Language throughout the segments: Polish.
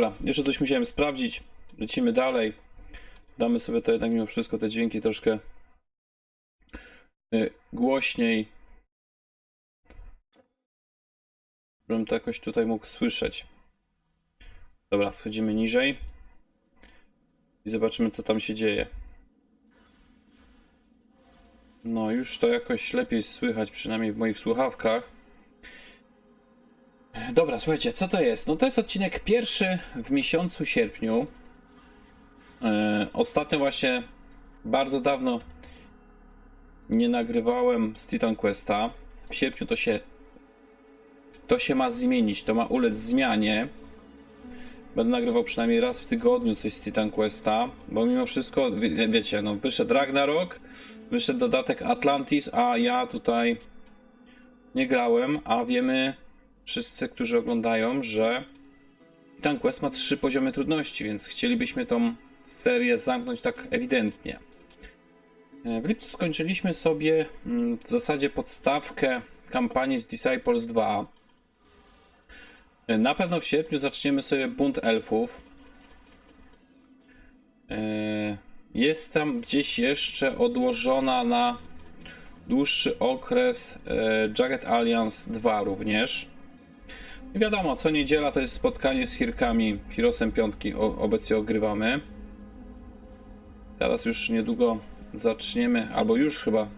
Dobra, jeszcze coś musiałem sprawdzić. Lecimy dalej. Damy sobie to jednak mimo wszystko te dźwięki troszkę y, głośniej. Żebym to jakoś tutaj mógł słyszeć. Dobra, schodzimy niżej. I zobaczymy, co tam się dzieje. No, już to jakoś lepiej słychać, przynajmniej w moich słuchawkach. Dobra, słuchajcie, co to jest? No to jest odcinek pierwszy w miesiącu sierpniu. E, ostatnio właśnie bardzo dawno nie nagrywałem z Titan Questa. W sierpniu to się to się ma zmienić, to ma ulec zmianie. Będę nagrywał przynajmniej raz w tygodniu coś z Titan Questa, bo mimo wszystko, wie, wiecie, no wyszedł Ragnarok, wyszedł dodatek Atlantis, a ja tutaj nie grałem, a wiemy wszyscy, którzy oglądają, że Titan Quest ma trzy poziomy trudności, więc chcielibyśmy tą serię zamknąć tak ewidentnie. E, W lipcu skończyliśmy sobie mm, w zasadzie podstawkę kampanii z Disciples 2. E, Na pewno w sierpniu zaczniemy sobie bunt elfów. E, Jest tam gdzieś jeszcze odłożona na dłuższy okres Jagged Alliance 2 również. I wiadomo, co niedziela to jest spotkanie z Hirkami, Hirosem Piątki o, obecnie ogrywamy. Teraz już niedługo zaczniemy, albo już chyba.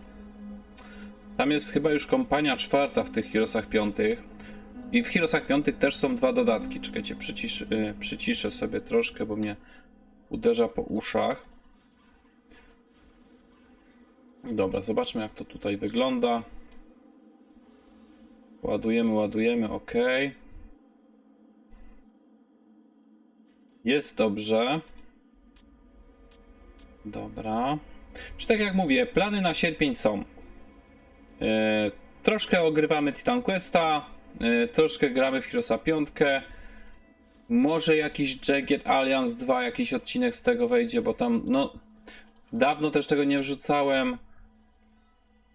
Tam jest chyba już kompania czwarta w tych Hirosach Piątych. I w Hirosach Piątych też są dwa dodatki. Czekajcie, przycisz, y, przyciszę sobie troszkę, bo mnie uderza po uszach. Dobra, zobaczmy jak to tutaj wygląda. Ładujemy, ładujemy, ok. Jest dobrze. Dobra. Czy tak jak mówię, plany na sierpień są. E, troszkę ogrywamy Titan Questa, e, troszkę gramy w Heroesa 5. Może jakiś Jagged Alliance 2, jakiś odcinek z tego wejdzie, bo tam, no, dawno też tego nie wrzucałem.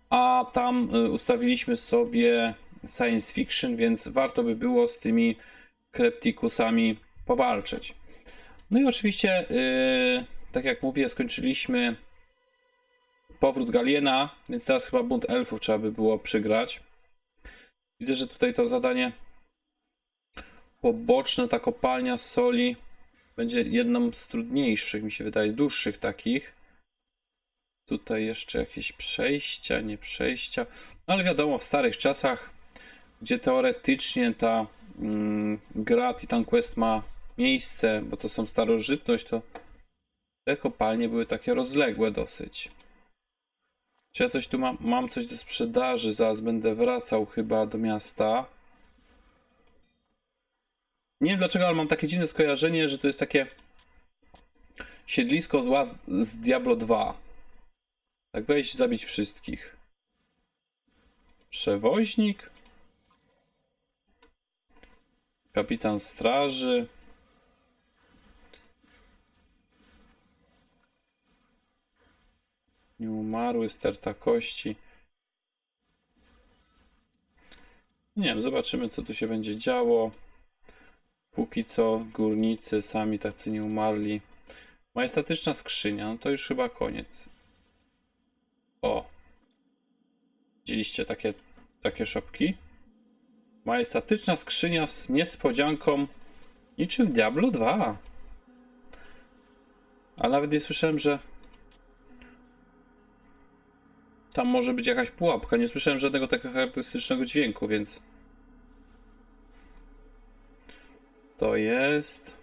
A tam e, ustawiliśmy sobie science fiction, więc warto by było z tymi Kreptikusami powalczyć. No i oczywiście, yy, tak jak mówię, skończyliśmy powrót Galiena, więc teraz chyba bunt elfów trzeba by było przygrać. Widzę, że tutaj to zadanie poboczne, ta kopalnia soli będzie jedną z trudniejszych, mi się wydaje, dłuższych takich. Tutaj jeszcze jakieś przejścia, nie przejścia. No ale wiadomo, w starych czasach, gdzie teoretycznie ta mm, gra Titan Quest ma miejsce, bo to są starożytność, to te kopalnie były takie rozległe dosyć. Czy ja coś tu mam, mam coś do sprzedaży, zaraz będę wracał chyba do miasta. Nie wiem dlaczego, ale mam takie dziwne skojarzenie, że to jest takie siedlisko zła z, z Diablo 2. Tak wejść, zabić wszystkich. Przewoźnik. Kapitan straży. Nieumarły, sterta kości. Nie wiem, zobaczymy co tu się będzie działo. Póki co górnicy sami tacy nie umarli. Majestatyczna skrzynia, no to już chyba koniec. O. Widzieliście takie, takie szopki? Majestatyczna skrzynia z niespodzianką niczym w Diablo 2. A nawet nie słyszałem, że tam może być jakaś pułapka. Nie słyszałem żadnego takiego charakterystycznego dźwięku, więc to jest.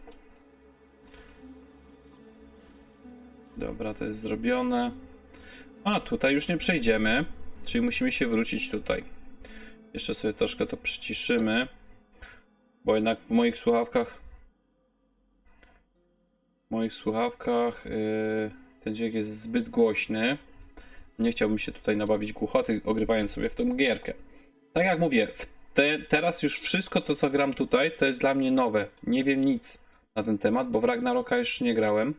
Dobra, to jest zrobione. A, tutaj już nie przejdziemy, czyli musimy się wrócić tutaj. Jeszcze sobie troszkę to przyciszymy, bo jednak w moich słuchawkach w moich słuchawkach yy, ten dźwięk jest zbyt głośny. Nie chciałbym się tutaj nabawić głuchoty, ogrywając sobie w tą gierkę. Tak jak mówię, te, teraz już wszystko to, co gram tutaj, to jest dla mnie nowe. Nie wiem nic na ten temat, bo w Ragnaroka jeszcze nie grałem.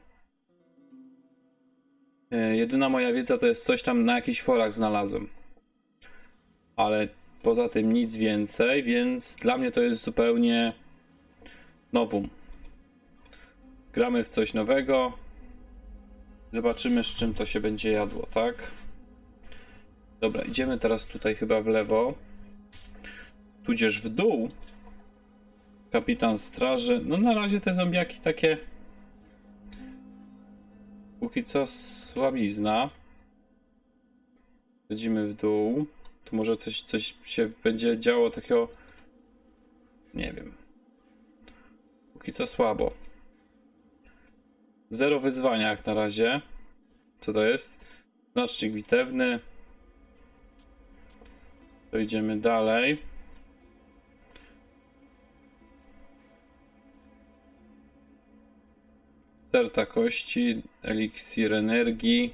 Yy, jedyna moja wiedza to jest coś tam na jakichś forach znalazłem. Ale poza tym nic więcej, więc dla mnie to jest zupełnie nowum. Gramy w coś nowego. Zobaczymy, z czym to się będzie jadło, tak? Dobra, idziemy teraz tutaj chyba w lewo. Tudzież w dół. Kapitan straży. No na razie te zombiaki takie. Póki co słabizna. Chodzimy w dół. Tu może coś, coś się będzie działo takiego. Nie wiem. Póki co słabo. Zero wyzwania jak na razie. Co to jest? Znacznik bitewny. To idziemy dalej. Terta kości, eliksir energii.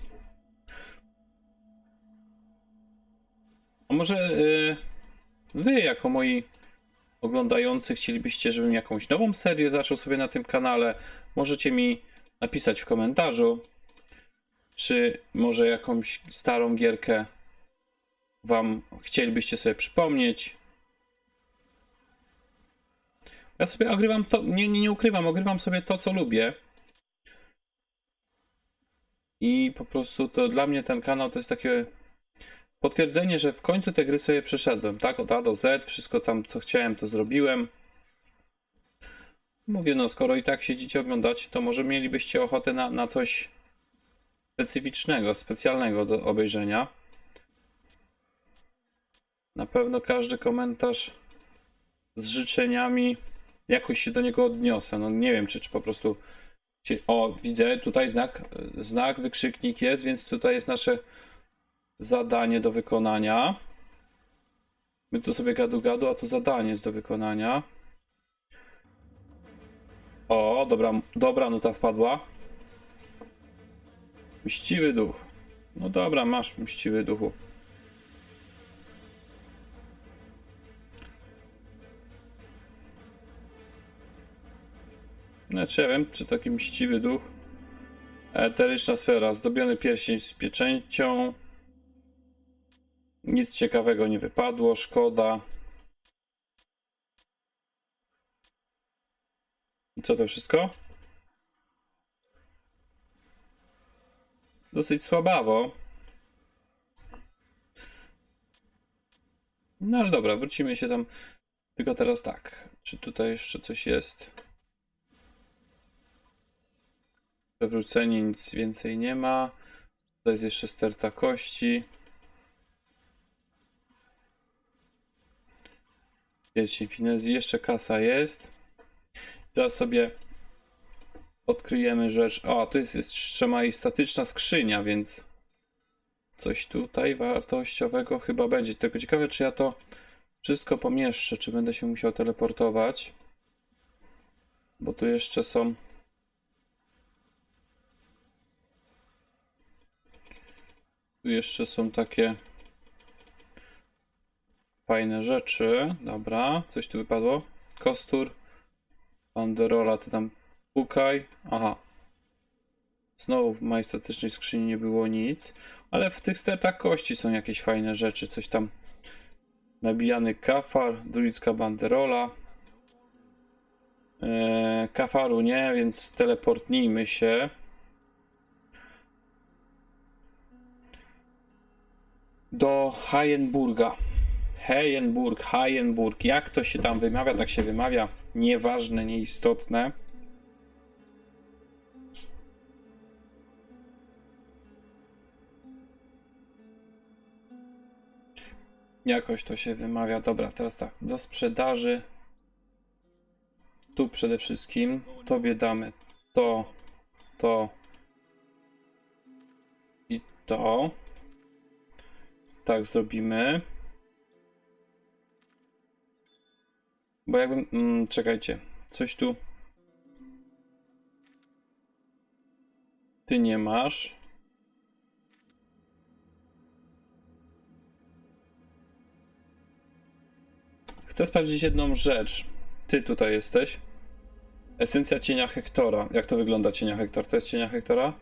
A może y, wy, jako moi oglądający, chcielibyście, żebym jakąś nową serię zaczął sobie na tym kanale? Możecie mi napisać w komentarzu, czy może jakąś starą gierkę wam chcielibyście sobie przypomnieć. Ja sobie ogrywam to, nie, nie, nie ukrywam, ogrywam sobie to, co lubię. I po prostu to dla mnie ten kanał to jest takie potwierdzenie, że w końcu te gry sobie przeszedłem, tak? Od A do Z, wszystko tam, co chciałem, to zrobiłem. Mówię, no skoro i tak siedzicie, oglądacie, to może mielibyście ochotę na, na coś specyficznego, specjalnego do obejrzenia. Na pewno każdy komentarz z życzeniami jakoś się do niego odniosę. No nie wiem, czy, czy po prostu. O, widzę tutaj znak, znak, wykrzyknik jest, więc tutaj jest nasze zadanie do wykonania. My tu sobie gadu gadu, a to zadanie jest do wykonania. O, dobra, dobra nuta wpadła. Mściwy duch. No dobra, masz mściwy duchu. Znaczy, ja wiem, czy taki mściwy duch. Eteryczna sfera, zdobiony pierścień z pieczęcią. Nic ciekawego nie wypadło, szkoda. Co to wszystko? Dosyć słabawo. No ale dobra, wrócimy się tam. Tylko teraz tak. Czy tutaj jeszcze coś jest? Przewrócenie, nic więcej nie ma. To jest jeszcze sterta kości. Pierścień finezji, jeszcze kasa jest. Zaraz sobie odkryjemy rzecz. O, tu jest jeszcze majestatyczna skrzynia, więc coś tutaj wartościowego chyba będzie. Tylko ciekawe, czy ja to wszystko pomieszczę, czy będę się musiał teleportować. Bo tu jeszcze są. Jeszcze są takie fajne rzeczy. Dobra, coś tu wypadło. Kostur. Banderola, ty tam pukaj. Aha. Znowu w majestatycznej skrzyni nie było nic. Ale w tych stertach kości są jakieś fajne rzeczy. Coś tam. Nabijany kafar, druicka banderola. Eee, kafaru nie, więc teleportnijmy się. Do Hayenburga. Heyenburg, Hayenburg. Jak to się tam wymawia, tak się wymawia. Nieważne, nieistotne. Jakoś to się wymawia. Dobra, teraz tak. Do sprzedaży. Tu przede wszystkim. Tobie damy to, to i to. Tak zrobimy. Bo jakbym. Mm, czekajcie. Coś tu. Ty nie masz. Chcę sprawdzić jedną rzecz. Ty tutaj jesteś. Esencja cienia Hektora. Jak to wygląda cienia Hektor? To jest cienia Hektora?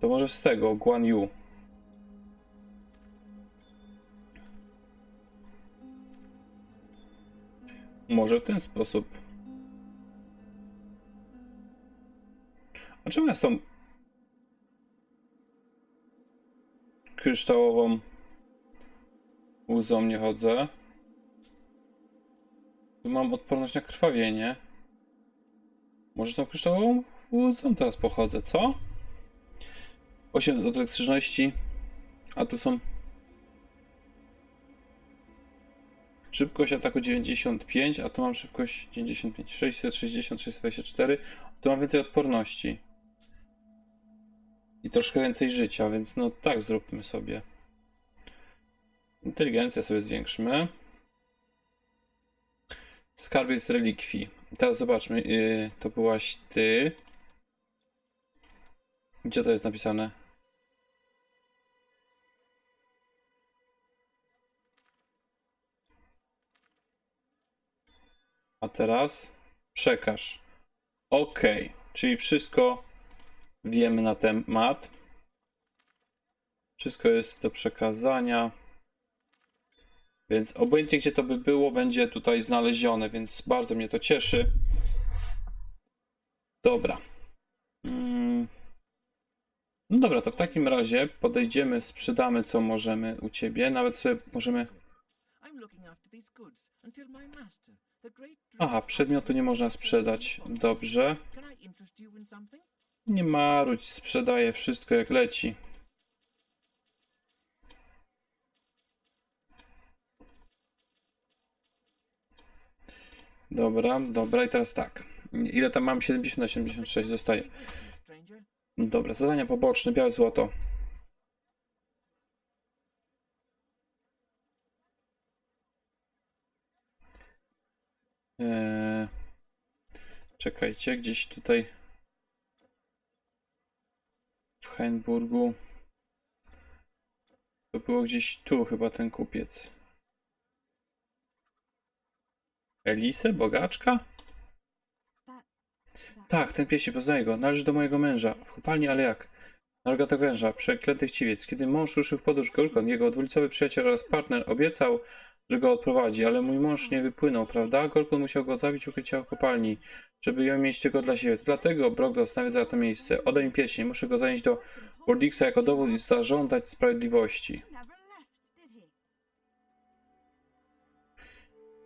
To może z tego, Guan Yu. Może w ten sposób. A czemu z tą kryształową łzą nie chodzę? Tu mam odporność na krwawienie. Może tą kryształową łzą teraz pochodzę, co? 8 od elektryczności, a tu są Szybkość ataku 95, a tu mam szybkość 95, 660, 624. Tu mam więcej odporności. I troszkę więcej życia, więc no tak zróbmy sobie. Inteligencję sobie zwiększmy. Skarbiec relikwii. Teraz zobaczmy, yy, to byłaś ty. Gdzie to jest napisane? A teraz przekaż. OK, czyli wszystko wiemy na temat. Wszystko jest do przekazania. Więc obojętnie gdzie to by było, będzie tutaj znalezione, więc bardzo mnie to cieszy. Dobra. Mm. No dobra, to w takim razie podejdziemy, sprzedamy co możemy u ciebie. Nawet sobie możemy. Aha, przedmiotu nie można sprzedać. Dobrze. Nie marudź, sprzedaję wszystko jak leci. Dobra, dobra i teraz tak. Ile tam mam? 70 na 76 zostaje. Dobra, zadania poboczne, białe złoto. Eee, czekajcie, gdzieś tutaj w Heinburgu. To było gdzieś tu chyba ten kupiec. Elisę? Bogaczka? Tak, ten pies się poznaje go. Należy do mojego męża. W kopalni, ale jak? Narga to węża, przeklęty chciwiec. Kiedy mąż ruszył w podróż Golkon, jego dwulicowy przyjaciel oraz partner obiecał, że go odprowadzi, ale mój mąż nie wypłynął, prawda? Golkon musiał go zabić u krycia w kopalni, żeby ją mieć tylko dla siebie. Dlatego Brogdos nawiedza to miejsce. Oddaj mi pieśń, muszę go zanieść do Bordixa jako dowód i zażądać sprawiedliwości.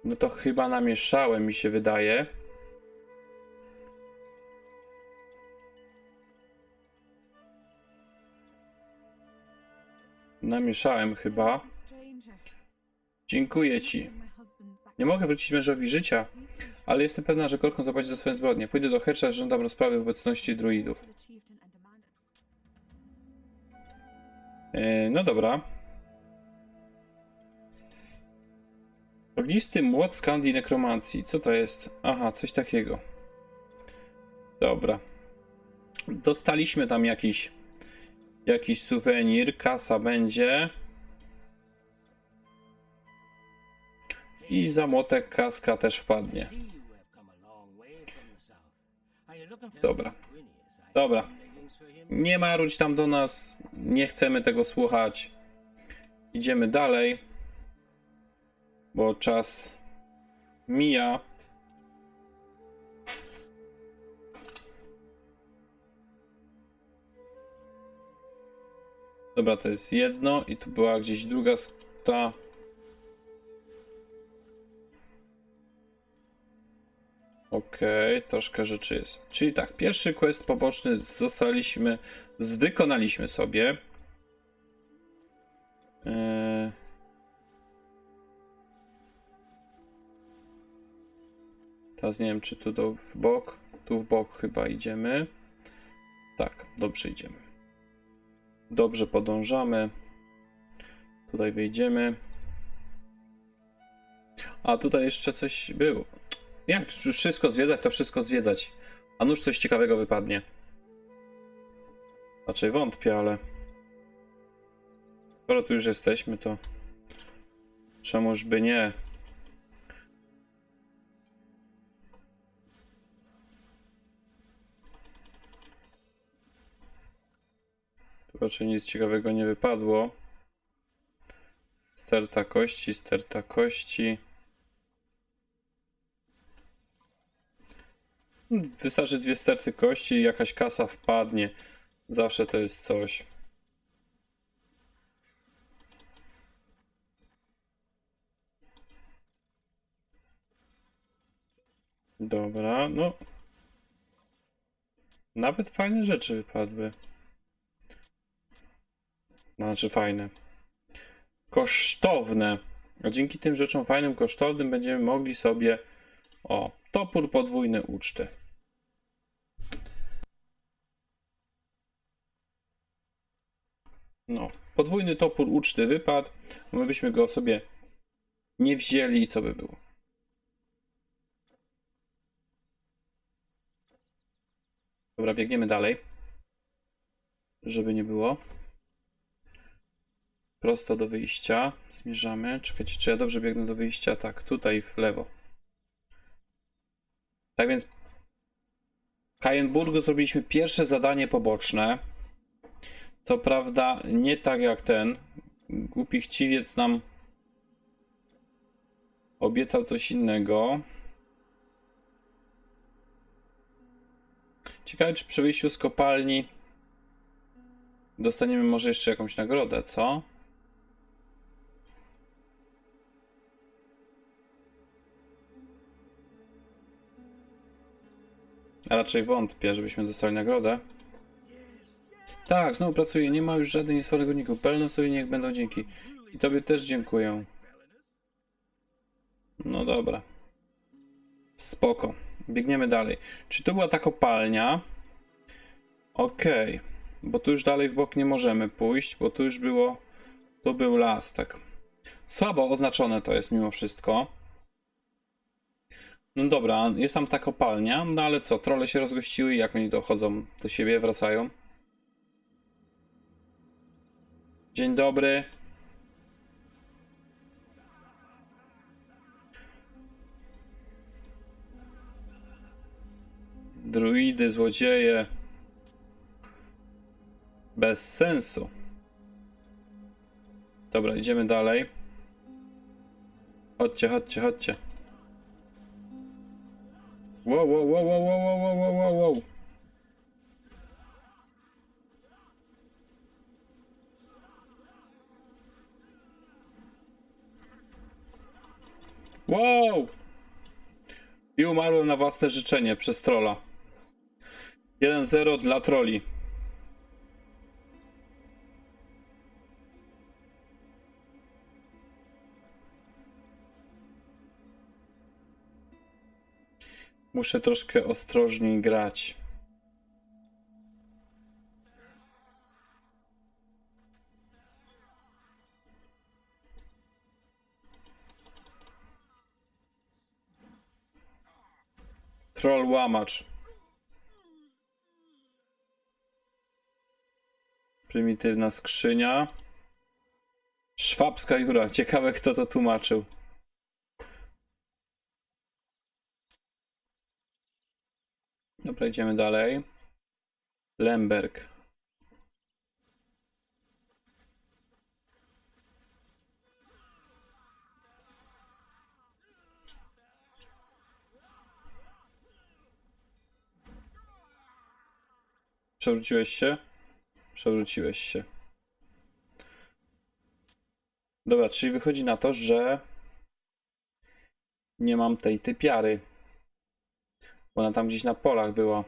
No to chyba namieszałem, mi się wydaje. Namieszałem chyba. Dziękuję ci. Nie mogę wrócić mężowi życia, ale jestem pewna, że Korkon zapłaci za swoją zbrodnię. Pójdę do Hercza, żądam rozprawy w obecności druidów. E, no dobra. Ognisty młot Skandii Nekromancji. Co to jest? Aha, coś takiego. Dobra. Dostaliśmy tam jakiś jakiś suwenir, kasa będzie. I za młotek kaska też wpadnie. Dobra. Dobra. Nie marudź tam do nas. Nie chcemy tego słuchać. Idziemy dalej. Bo czas mija. Dobra, to jest jedno i tu była gdzieś druga ta. Okej, troszkę rzeczy jest. Czyli tak, pierwszy quest poboczny zostaliśmy, wykonaliśmy sobie. Eee... Teraz nie wiem, czy tu do, w bok. Tu w bok chyba idziemy. Tak, dobrze idziemy. Dobrze podążamy. Tutaj wyjdziemy. A tutaj jeszcze coś było. Jak wszystko zwiedzać, to wszystko zwiedzać. A nuż coś ciekawego wypadnie. Raczej wątpię, ale. Skoro tu już jesteśmy, to. Czemuż by nie? Tu raczej nic ciekawego nie wypadło. Sterta kości, sterta kości. Wystarczy dwie sterty kości i jakaś kasa wpadnie. Zawsze to jest coś. Dobra, no. Nawet fajne rzeczy wypadły. Znaczy fajne. Kosztowne. A dzięki tym rzeczom fajnym, kosztownym będziemy mogli sobie o, topór podwójny uczty. No, podwójny topór uczty wypadł. My byśmy go sobie nie wzięli i co by było? Dobra, biegniemy dalej. Żeby nie było. Prosto do wyjścia. Zmierzamy. Czekajcie, czy ja dobrze biegnę do wyjścia? Tak, tutaj w lewo. Tak więc w Kajenburgu zrobiliśmy pierwsze zadanie poboczne. Co prawda nie tak jak ten. Głupi chciwiec nam obiecał coś innego. Ciekawe, czy przy wyjściu z kopalni dostaniemy może jeszcze jakąś nagrodę, co? Raczej wątpię, żebyśmy dostali nagrodę. Tak, znowu pracuję. Nie ma już żadnych niesforego niku. Pełno sobie niech będą dzięki. I tobie też dziękuję. No dobra. Spoko. Biegniemy dalej. Czy to była ta kopalnia? Okej. Bo tu już dalej w bok nie możemy pójść, bo tu już było... To był las, tak. Słabo oznaczone to jest mimo wszystko. No dobra, jest tam ta kopalnia, no ale co, trole się rozgościły jak oni dochodzą do siebie, wracają? Dzień dobry. Druidy, złodzieje. Bez sensu. Dobra, idziemy dalej. Chodźcie, chodźcie, chodźcie. Wow, wow, wow, wow, wow, wow, wow, wow, wow! I umarłem na własne życzenie przez trolla. 1-0 dla troli. Muszę troszkę ostrożniej grać. Troll łamacz. Prymitywna skrzynia. Szwabska Jura. Ciekawe kto to tłumaczył. Dobra, idziemy dalej. Lemberg. Przewróciłeś się? Przewróciłeś się. Dobra, czyli wychodzi na to, że nie mam tej typiary. Ona tam gdzieś na polach była.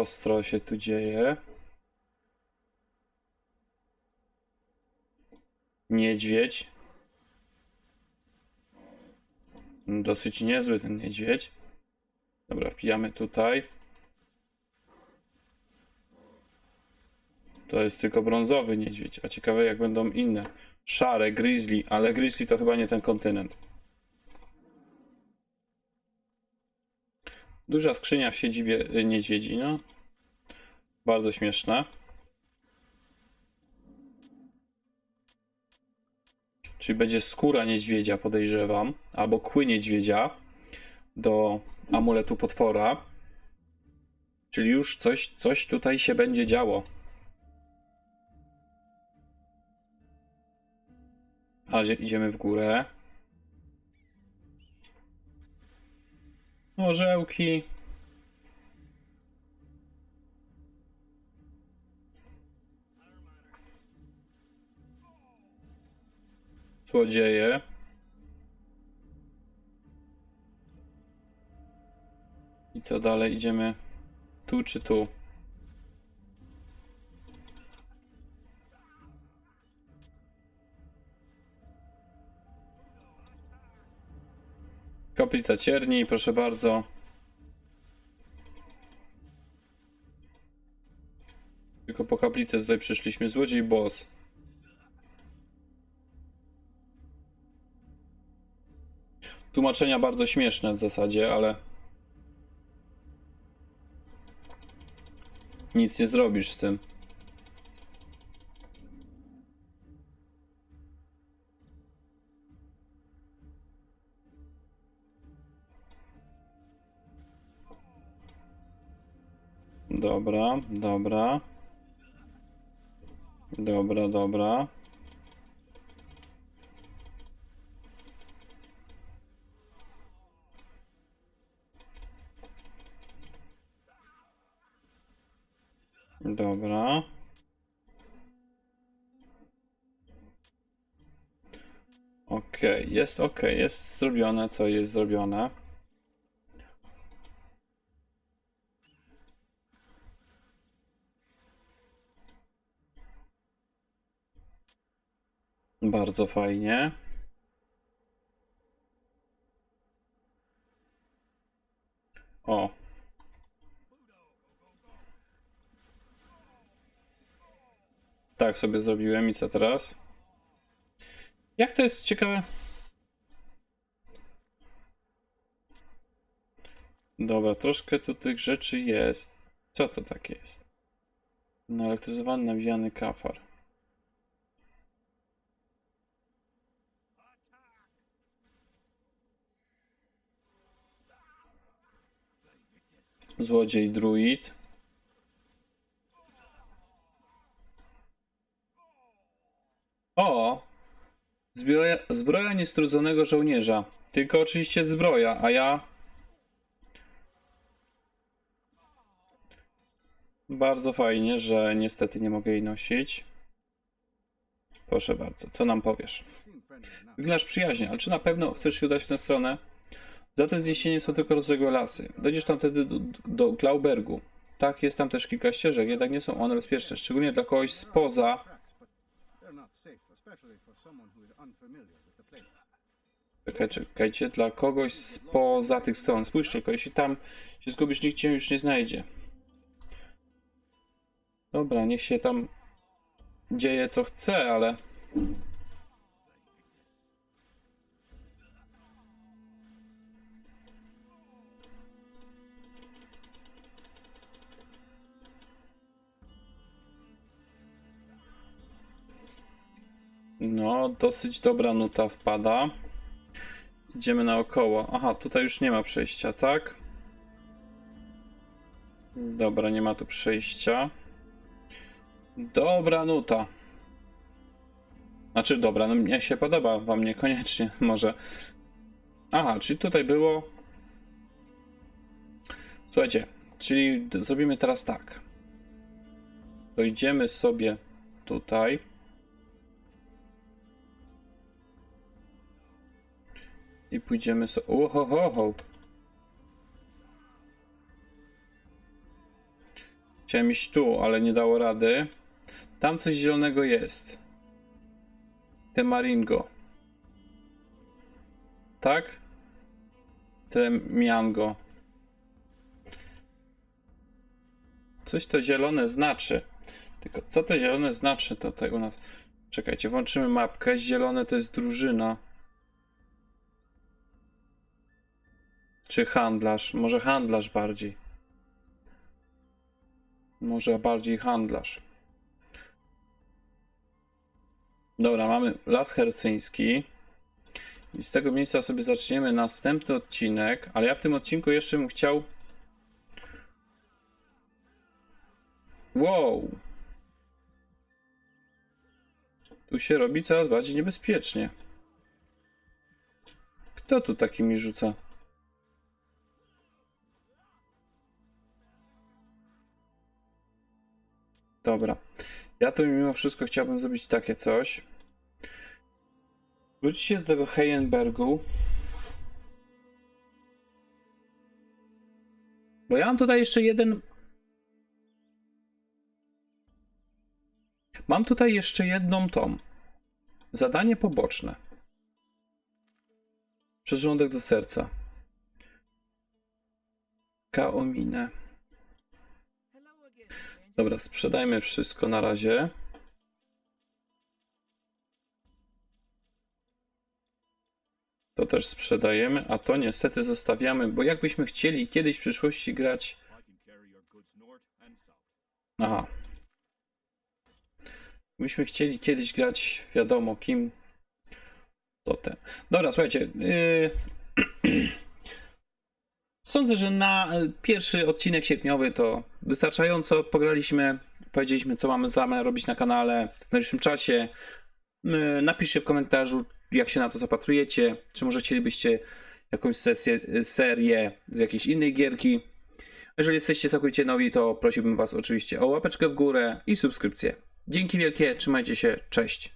Ostro się tu dzieje. Niedźwiedź. Dosyć niezły ten niedźwiedź. Dobra, wpijamy tutaj. To jest tylko brązowy niedźwiedź, a ciekawe jak będą inne. Szare, grizzly, ale grizzly to chyba nie ten kontynent. Duża skrzynia w siedzibie y, niedźwiedzi, no. Bardzo śmieszne. Czyli będzie skóra niedźwiedzia, podejrzewam, albo kły niedźwiedzia do amuletu potwora. Czyli już coś, coś tutaj się będzie działo. Razie idziemy w górę. Orzełki. Złodzieje. I co dalej? Idziemy tu czy tu? Kaplica Cierni, proszę bardzo. Tylko po kaplicę tutaj przyszliśmy. Złodziej boss. Tłumaczenia bardzo śmieszne w zasadzie, ale nic nie zrobisz z tym. Dobra, dobra. Dobra, dobra. Dobra. Okej, jest ok, jest zrobione, co jest zrobione. Bardzo fajnie. O. Tak sobie zrobiłem i co teraz? Jak to jest ciekawe? Dobra, troszkę tu tych rzeczy jest. Co to takie jest? Naelektryzowany, nawijany kafar. Złodziej druid. O! Zbroja, zbroja niestrudzonego żołnierza. Tylko oczywiście zbroja, a ja. Bardzo fajnie, że niestety nie mogę jej nosić. Proszę bardzo, co nam powiesz? Wyglądasz przyjaźnie, ale czy na pewno chcesz się udać w tę stronę? Za tym zniesieniem są tylko rozległe lasy. Dojdziesz tam wtedy do, do Glaubergu. Tak, jest tam też kilka ścieżek, jednak nie są one bezpieczne, szczególnie dla kogoś spoza. Czekaj, czekajcie, dla kogoś spoza tych stron. Spójrz tylko, jeśli tam się zgubisz, nikt cię już nie znajdzie. Dobra, niech się tam dzieje co chce, ale. No, dosyć dobra nuta wpada. Idziemy naokoło. Aha, tutaj już nie ma przejścia, tak? Dobra, nie ma tu przejścia. Dobra nuta. Znaczy, dobra, no mnie się podoba, wam niekoniecznie, może. Aha, czyli tutaj było. Słuchajcie, czyli zrobimy teraz tak. Dojdziemy sobie tutaj. I pójdziemy sobie. Ohohoho. Chciałem iść tu, ale nie dało rady. Tam coś zielonego jest. Temaringo. Tak? Tremiango. Coś to zielone znaczy. Tylko co to zielone znaczy tutaj u nas? Czekajcie, włączymy mapkę. Zielone to jest drużyna. Czy handlarz? Może handlarz bardziej. Może bardziej handlarz. Dobra, mamy Las Hercyński. I z tego miejsca sobie zaczniemy następny odcinek, ale ja w tym odcinku jeszcze bym chciał Wow. Tu się robi coraz bardziej niebezpiecznie. Kto tu takimi rzuca? Dobra. Ja tu mimo wszystko chciałbym zrobić takie coś. Wróćcie do tego Heienbergu. Bo ja mam tutaj jeszcze jeden. Mam tutaj jeszcze jedną tą. Zadanie poboczne. Przyrządek do serca. Kaominę. Dobra, sprzedajmy wszystko na razie. To też sprzedajemy, a to niestety zostawiamy, bo jakbyśmy chcieli kiedyś w przyszłości grać. Aha. Byśmy chcieli kiedyś grać, wiadomo kim. To ten. Dobra, słuchajcie. Yy... Sądzę, że na y, pierwszy odcinek sierpniowy to wystarczająco. Pograliśmy, powiedzieliśmy, co mamy zamiar robić na kanale w najbliższym czasie. Napiszcie w komentarzu, jak się na to zapatrujecie. Czy może chcielibyście jakąś sesję, y, serię z jakiejś innej gierki. Jeżeli jesteście całkowicie nowi, to prosiłbym Was oczywiście o łapeczkę w górę i subskrypcję. Dzięki wielkie, trzymajcie się, cześć.